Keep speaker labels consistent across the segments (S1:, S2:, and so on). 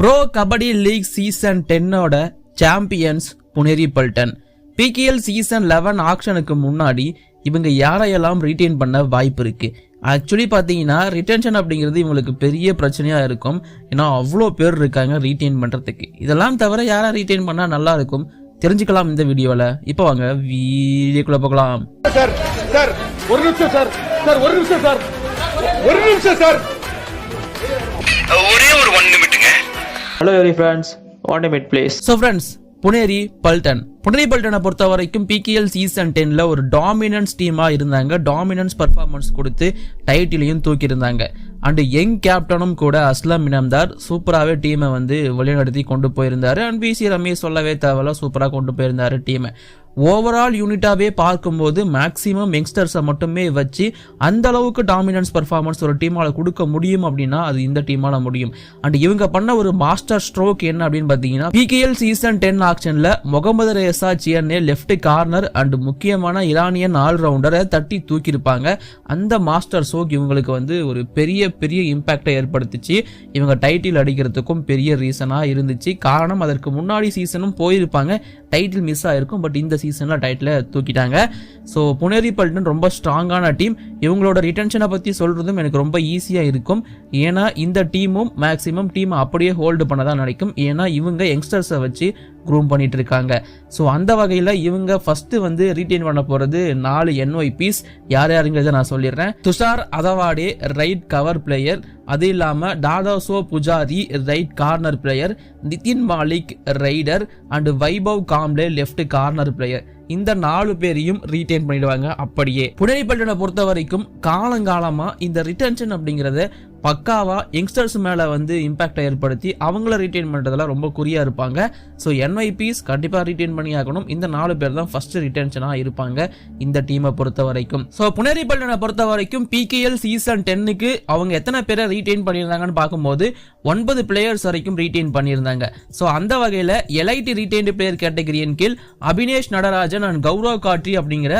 S1: Bro kabaddi league season டென்னோட champions Puneri Paltan PKL season eleven ஆக்ஷனுக்கு முன்னாடி இவங்க யாரையெல்லாம் ரீட்டைன் பண்ண வாய்ப்பு இருக்கு? ஆக்சுவலி பார்த்தீங்கன்னா ரிட்டென்ஷன் அப்படிங்கிறது இவங்களுக்கு பெரிய பிரச்சனையாக இருக்கும். ஏன்னா அவ்வளோ பேர் இருக்காங்க ரீட்டைன் பண்ணுறதுக்கு இதெல்லாம் தவிர யாரை ரீட்டைன் பண்ணால் நல்லா இருக்கும்? தெரிஞ்சுக்கலாம் இந்த வீடியோவில் இப்போ வாங்க வீடியோக்குள்ளே போகலாம்.
S2: சார் சார் ஒரு நிமிஷம் சார் சார் ஒரு நிமிஷம் சார் ஒரு நிமிஷம் சார்.
S3: ஒரே ஒரு one நிமிட்டுங்க
S4: hello every friends one minute please
S1: so friends Puneri Paltan Puneri பல்டனை பொறுத்த வரைக்கும் பிகேஎல் சீசன் டென்ல ஒரு டாமினன்ஸ் டீமாக இருந்தாங்க. டாமினன்ஸ் பர்ஃபார்மன்ஸ் கொடுத்து டைட்டிலையும் தூக்கியிருந்தாங்க. அண்டு யங் கேப்டனும் கூட அஸ்லாம் இனம்தார் சூப்பராகவே டீமை வந்து வழிநடத்தி கொண்டு போயிருந்தாரு. அண்ட் பிசி ரமேஷ் சொல்லவே தேவையில்ல சூப்பராக கொண்டு போயிருந்தாரு டீமை ஓவரால் யூனிட்டாகவே பார்க்கும்போது மேக்ஸிமம் யங்ஸ்டர்ஸை மட்டுமே வச்சு அந்த அளவுக்கு டாமினன்ஸ் பர்ஃபார்மன்ஸ் ஒரு டீமால் கொடுக்க முடியும் அப்படின்னா அது இந்த டீமால் முடியும். அண்ட் இவங்க பண்ண ஒரு மாஸ்டர் ஸ்ட்ரோக் என்ன அப்படின்னு பார்த்தீங்கன்னா பிகேஎல் சீசன் டென் ஆக்ஷனில் Mohammad Reza Chiyaneh left corner and முக்கியமான இரானியன் ஆல்ரவுண்டரை தட்டி தூக்கியிருப்பாங்க. அந்த மாஸ்டர் ஸ்ட்ரோக் இவங்களுக்கு வந்து ஒரு பெரிய பெரிய இம்பேக்டை ஏற்படுத்துச்சு. இவங்க டைட்டில் அடிக்கிறதுக்கும் பெரிய ரீசனாக இருந்துச்சு. காரணம் அதற்கு முன்னாடி சீசனும் போயிருப்பாங்க. டைட்டில் மிஸ் ஆயிருக்கும் பட் இந்த சீசனில் டைட்டில் தூக்கிட்டாங்க. ஸோ புனேரி பல்டன் ரொம்ப ஸ்ட்ராங்கான டீம் இவங்களோட ரிட்டன்ஷனை பற்றி சொல்கிறதும் எனக்கு ரொம்ப ஈஸியாக இருக்கும். ஏன்னா இந்த டீமும் மேக்ஸிமம் டீம் அப்படியே ஹோல்டு பண்ண தான் நினைக்கும். ஏன்னா இவங்க யங்ஸ்டர்ஸை வச்சு க்ரூம் பண்ணிட்டு இருக்காங்க ஸோ அந்த வகையில் இவங்க ஃபர்ஸ்ட் வந்து ரீட்டைன் பண்ண போகிறது நாலு என்ஒய்பிஸ் யார் யாருங்கிறத நான் சொல்லிடுறேன். Tushar Adhawade right cover player அது இல்லாமல் Dadaso Pujari right corner player Nitin Malik raider and Vaibhav Kamble left corner player இந்த நாலு பேரையும் ரீட்டைன் பண்ணிடுவாங்க அப்படியே. புனேரி பல்டனை பொறுத்த வரைக்கும் காலங்காலமாக இந்த ரிட்டன்ஷன் அப்படிங்கிறத பக்காவாக யங்ஸ்டர்ஸ் மேலே வந்து இம்பாக்டை ஏற்படுத்தி அவங்கள ரீட்டைன் பண்ணுறதெல்லாம் ரொம்ப குறியாக இருப்பாங்க. ஸோ என்ஐபிஸ் கண்டிப்பாக ரீட்டைன் பண்ணி ஆகணும். இந்த நாலு பேர் தான் ஃபர்ஸ்ட் ரிட்டன்ஷனாக இருப்பாங்க இந்த டீமை பொறுத்த வரைக்கும். ஸோ புனேரி பொறுத்த வரைக்கும் பிகேஎல் சீசன் டென்னுக்கு அவங்க எத்தனை பேரை ரீட்டைன் பண்ணியிருந்தாங்கன்னு பார்க்கும்போது ஒன்பது பிளேயர்ஸ் வரைக்கும் ரீட்டைன் பண்ணியிருந்தாங்க. ஸோ அந்த வகையில் எலைட்டி ரீட்டைன்டு பிளேயர் கேட்டகரியின் கீழ் அபினேஷ் நடராஜன் அண்ட் கௌரவ் காட்ரி அப்படிங்கிற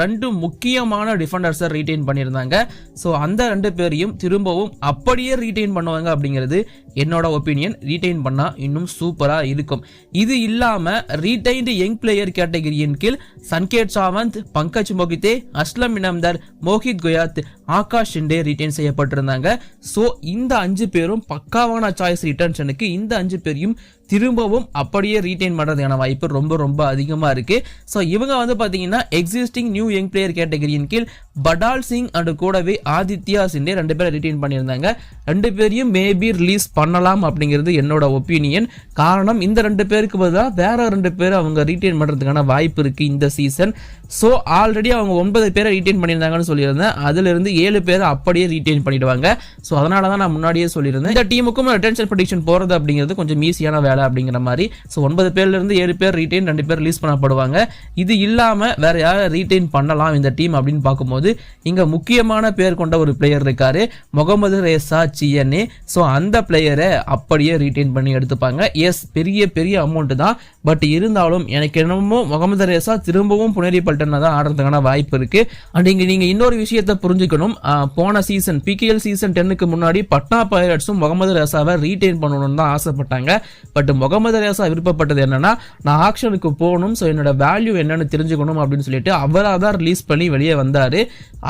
S1: ரெண்டு முக்கியமான டிஃபெண்டர்ஸை ரீட்டைன் பண்ணியிருந்தாங்க. ஸோ அந்த ரெண்டு பேரையும் திரும்பவும் அப்படியே ரீட்டைன் பண்ணுவாங்க அப்படிங்கிறது என்னோட ஒப்பீனியன் ரீட்டைன் பண்ணால் இன்னும் சூப்பராக இருக்கும். இது இல்லாமல் ரீடைன்டு யங் பிளேயர் கேட்டகரியின் கீழ் சன்கேட் சாவந்த் பங்கஜ் மோகித்தே அஸ்லம் இனம்தர் மோஹித் குயாத் ஆகாஷ் ஷிண்டே ரீட்டைன் செய்யப்பட்டிருந்தாங்க. ஸோ இந்த அஞ்சு பேரும் பக்காவான சாய்ஸ் ரிட்டர்ன்ஷனுக்கு இந்த அஞ்சு பேரையும் திரும்பவும் அப்படியே ரீட்டைன் பண்ணுறதுக்கான வாய்ப்பு ரொம்ப ரொம்ப அதிகமாக இருக்குது ஸோ இவங்க வந்து பார்த்தீங்கன்னா எக்ஸிஸ்டிங் நியூ யங் பிளேயர் கேட்டகரியின் கீழ் படால் சிங் அண்ட் கூடவே ஆதித்யா சிண்டே ரெண்டு பேரும் ரீட்டைன் பண்ணியிருந்தாங்க. ரெண்டு பேரையும் மேபி ரிலீஸ் பண்ணலாம் அப்படிங்கிறது என்னோட ஒப்பீனியன் காரணம் இந்த ரெண்டு பேருக்கு பதிலாக வேற ரெண்டு பேர் அவங்க ரீட்டைன் பண்ணுறதுக்கான வாய்ப்பு இருக்குது இந்த சீசன் ஸோ ஆல்ரெடி அவங்க ஒன்பது பேரை ரீட்டைன் பண்ணியிருந்தாங்கன்னு சொல்லியிருந்தேன். அதுலேருந்து ஏழு பேரை அப்படியே ரீட்டைன் பண்ணிடுவாங்க. ஸோ அதனால தான் நான் முன்னாடியே சொல்லியிருந்தேன். இந்த டீமுக்கும் ரிட்டன்ஷன் ப்ரொடிக்ஷன் போகிறது அப்படிங்கிறது கொஞ்சம் ஈஸியான வேலை. அப்படிங்கிற மாதிரி. ஸோ ஒன்பது பேர்ல இருந்து ஏழு பேர் ரீட்டைன் ரெண்டு பேர் ரிலீஸ் பண்ணப்படுவாங்க. இது இல்லாம வேற யாரை ரீட்டைன் பண்ணலாம் இந்த டீம் அப்படின்னு பார்க்கும்போது இங்க முக்கியமான பேர் கொண்ட ஒரு பிளேயர் இருக்காரு முகமது ரேசா சிஎன்ஏ. ஸோ அந்த பிளேயரை அப்படியே ரீட்டைன் பண்ணி எடுத்துப்பாங்க. எஸ் பெரிய பெரிய அமௌண்ட்டு தான். பட் இருந்தாலும் எனக்கு என்னமோ முகமது ரேசா திரும்பவும் புனேரி பல்டனை தான் ஆடுறதுக்கான வாய்ப்பு இருக்கு. அண்ட் இங்கே நீங்க இன்னொரு விஷயத்தை புரிஞ்சுக்கணும். போன சீசன் பிகேஎல் சீசன் டென்னுக்கு முன்னாடி பட்னா பைரட்ஸும் முகமது ரேசாவை ரீட்டைன் பண்ணணும்னு தான் ஆசைப்பட்டாங்க. பட் பட் முகமது ரேசா விருப்பப்பட்டது என்னன்னா நான் ஆக்ஷனுக்கு போகணும் ஸோ என்னோட வேல்யூ என்னன்னு தெரிஞ்சுக்கணும் அப்படின்னு சொல்லிட்டு அவராக தான் ரிலீஸ் பண்ணி வெளியே வந்தார்.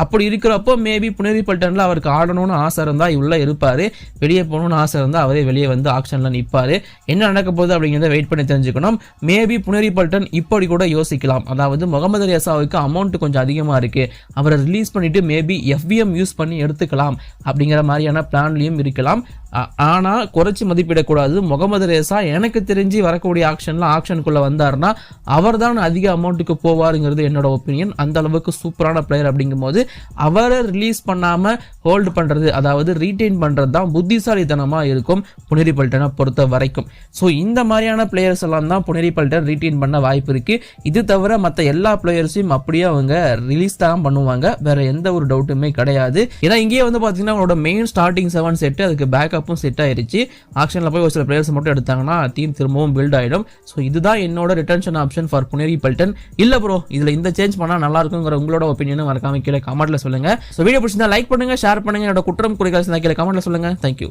S1: அப்படி இருக்கிறப்போ மேபி புனேரி பல்டனில் அவருக்கு ஆடணும்னு ஆசை இருந்தால் உள்ளே இருப்பார். வெளியே போகணும்னு ஆசை இருந்தால் அவரே வெளியே வந்து ஆக்ஷனில் நிற்பார் என்ன நடக்க போகுது அப்படிங்கிறத வெயிட் பண்ணி தெரிஞ்சுக்கணும். மேபி புனேரி பல்டன் இப்படி கூட யோசிக்கலாம். அதாவது முகமது ரேசாவுக்கு அமௌண்ட் கொஞ்சம் அதிகமாக இருக்குது அவரை ரிலீஸ் பண்ணிட்டு மேபி எஃப்பிஎம் யூஸ் பண்ணி எடுத்துக்கலாம் அப்படிங்கிற மாதிரியான பிளான்லையும் இருக்கலாம். ஆனால் குறைச்சி மதிப்பிடக்கூடாது. முகமது ரேசா எனக்கு தெரிஞ்சு வரக்கூடிய ஆக்ஷனில் ஆக்ஷனுக்குள்ளே வந்தாருன்னா அவர் தான் அதிக அமௌண்ட்டுக்கு போவாருங்கிறது என்னோட ஒப்பீனியன் அந்த அளவுக்கு சூப்பரான பிளேயர் அப்படிங்கும்போது அவரை ரிலீஸ் பண்ணாமல் ஹோல்டு பண்ணுறது அதாவது ரீட்டைன் பண்ணுறது தான் புத்திசாலித்தனமாக இருக்கும் புனேரி பல்டனை பொறுத்த வரைக்கும் ஸோ இந்த மாதிரியான பிளேயர்ஸ் எல்லாம் தான் புனேரி பல்டன் ரீட்டைன் பண்ண வாய்ப்பு இருக்குது இது தவிர மற்ற எல்லா பிளேயர்ஸையும் அப்படியே அவங்க ரிலீஸ் தான் பண்ணுவாங்க. வேற எந்த ஒரு டவுட்டுமே கிடையாது. ஏன்னா இங்கேயே வந்து பார்த்தீங்கன்னா அவங்களோட மெயின் ஸ்டார்டிங் செவன் செட்டு அதுக்கு பேக்கப்பும் செட் ஆயிருச்சு. ஆக்ஷனில் போய் ஒரு சில பிளேயர்ஸ் மட்டும் எடுத்தாங்கன்னா டீம் திரும்பவும் பில்ட் ஆயிடும். ஸோ இதுதான் என்னோட retention option for Puneri Paltan. இல்ல ப்ரோ இதுல இந்த சேஞ்ச் பண்ணா நல்லா இருக்குங்கிற உங்களோட ஒப்பீனியன் மறக்காம கீழே கமெண்ட்டில் சொல்லுங்க. ஸோ வீடியோ பிடிச்சிருந்தா லைக் பண்ணுங்க ஷேர் பண்ணுங்க. என்னோட குற்றம் குறைகள் கீழே கமெண்ட்டில் சொல்லுங்க. தேங்க்யூ